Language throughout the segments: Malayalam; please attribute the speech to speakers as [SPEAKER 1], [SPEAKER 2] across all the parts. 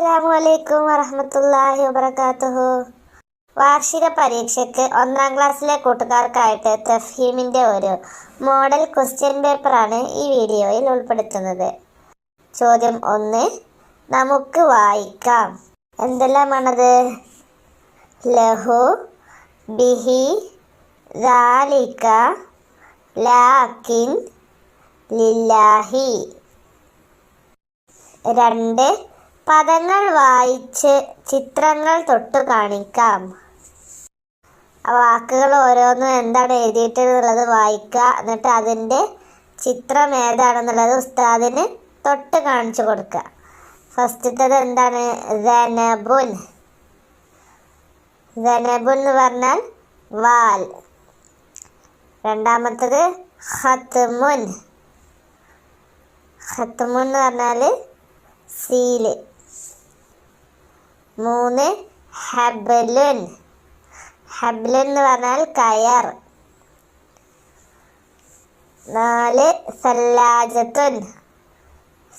[SPEAKER 1] അസ്സലാമു അലൈക്കും വറഹമത്തല്ലാഹി വാർഷിക പരീക്ഷയ്ക്ക് ഒന്നാം ക്ലാസ്സിലെ കൂട്ടുകാർക്കായിട്ട് തഫീമിന്റെ ഒരു മോഡൽ ക്വസ്റ്റ്യൻ പേപ്പറാണ് ഈ വീഡിയോയിൽ ഉൾപ്പെടുത്തുന്നത്. ചോദ്യം ഒന്ന് നമുക്ക് വായിക്കാം. എന്തെല്ലാമാണത്? ലഹു ബിഹി ദാലിക ലാക്കിൻ ലില്ലാഹി. രണ്ട് പദങ്ങൾ വായിച്ച് ചിത്രങ്ങൾ തൊട്ട് കാണിക്കാം. ആ വാക്കുകൾ ഓരോന്നും എന്താണ് എഴുതിയിട്ടുള്ളത് വായിക്കുക എന്നിട്ട് അതിന്റെ ചിത്രം ഏതാണെന്നുള്ളത് ഉസ്താദിന് തൊട്ട് കാണിച്ചു കൊടുക്കുക. ഫസ്റ്റത്തത് എന്താണ്? ധനബുൻ. ധനബുൻ എന്ന് പറഞ്ഞാൽ വാൽ. രണ്ടാമത്തത് ഹത്മുൻ ഹത്മുൻ എന്ന് പറഞ്ഞാൽ സീൽ. മൂന്ന് ഹബലുൻ. ഹബ്ലുൻ എന്ന് പറഞ്ഞാൽ കയർ. നാല് സല്ലാജത്തുൻ.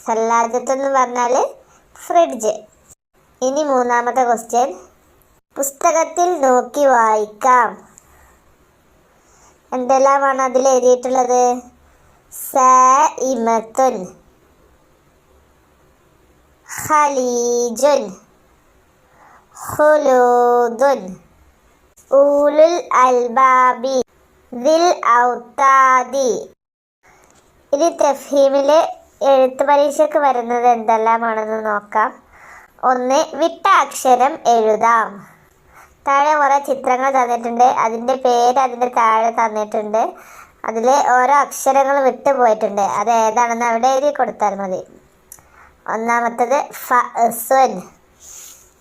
[SPEAKER 1] സല്ലാജത്തുൻ എന്ന് പറഞ്ഞാൽ ഫ്രിഡ്ജ്. ഇനി മൂന്നാമത്തെ ക്വസ്റ്റ്യൻ പുസ്തകത്തിൽ നോക്കി വായിക്കാം. എന്തെല്ലാമാണ് അതിൽ എഴുതിയിട്ടുള്ളത്? സ ഇമത്തുൻ. ഖലീജുൻ. ഖുലൂദുൻ ഊലുൽ അൽബാബി ദിൽ ഔത്താദി ഇനി തഫീമിലെ എഴുത്ത് പരീക്ഷയ്ക്ക് വരുന്നത് എന്തെല്ലാമാണെന്ന് നോക്കാം. ഒന്ന് വിട്ട അക്ഷരം എഴുതാം. താഴെ കുറേ ചിത്രങ്ങൾ തന്നിട്ടുണ്ട്. അതിന്റെ പേര് അതിന്റെ താഴെ തന്നിട്ടുണ്ട്. അതിൽ ഓരോ അക്ഷരങ്ങൾ വിട്ടു പോയിട്ടുണ്ട്. അത് ഏതാണെന്ന് അവിടെ എഴുതി കൊടുത്താൽ മതി. ഒന്നാമത്തത് ഫൻ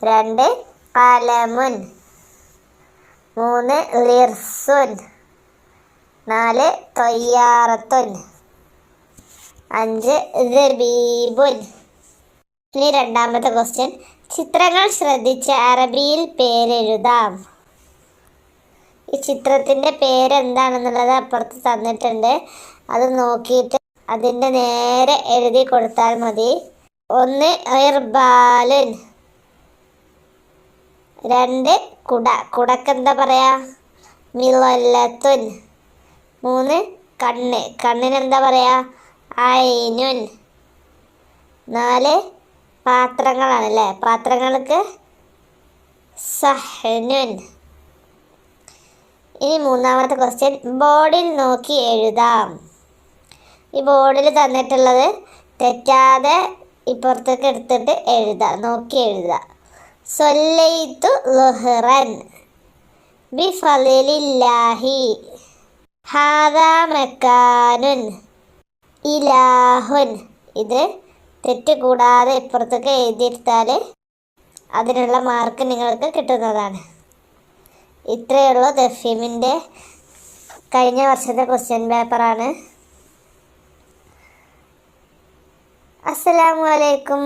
[SPEAKER 1] രണ്ട് കലമുൻ മൂന്ന് ലിർസുൻ. നാല് തൊയ്യാറത്തുൻ. അഞ്ച് ദബീബുൻ ഇനി രണ്ടാമത്തെ ക്വസ്റ്റ്യൻ ചിത്രങ്ങൾ ശ്രദ്ധിച്ച് അറബിയിൽ പേരെഴുതാം. ഈ ചിത്രത്തിന്റെ പേരെന്താണെന്നുള്ളത് അപ്പുറത്ത് തന്നിട്ടുണ്ട്. അത് നോക്കിയിട്ട് അതിന്റെ നേരെ എഴുതി കൊടുത്താൽ മതി. ഒന്ന് ഇർബാലുൻ. രണ്ട് കുട കുടക്കെന്താ പറയാ? മിളല്ലത്തുൻ മൂന്ന് കണ്ണ്. കണ്ണിനെന്താ പറയാ? ഐനുൻ നാല് പാത്രങ്ങളാണ് അല്ലേ പാത്രങ്ങൾക്ക് സഹനുൻ. ഇനി മൂന്നാമത്തെ ക്വസ്റ്റ്യൻ ബോർഡിൽ നോക്കി എഴുതാം. ഈ ബോർഡിൽ തന്നിട്ടുള്ളത് തെറ്റാതെ ഇപ്പുറത്തേക്ക് എടുത്തിട്ട് എഴുതാം. നോക്കി എഴുതാം. സൊല്ലൈത്തു ലുഹ്റൻ. ബിഫലില്ലാഹി ഹാദാ മക്കാനുൻ. ഇലാഹുൻ. ഇത് തെറ്റ് കൂടാതെ ഇപ്പുറത്തൊക്കെ എഴുതിയെടുത്താൽ അതിനുള്ള മാർക്ക് നിങ്ങൾക്ക് കിട്ടുന്നതാണ്. ഇത്രയേ ഉള്ളൂ ദഫീമിന്റെ കഴിഞ്ഞ വർഷത്തെ ക്വസ്റ്റ്യൻ പേപ്പറാണ്. അസ്സലാമു അലൈക്കും.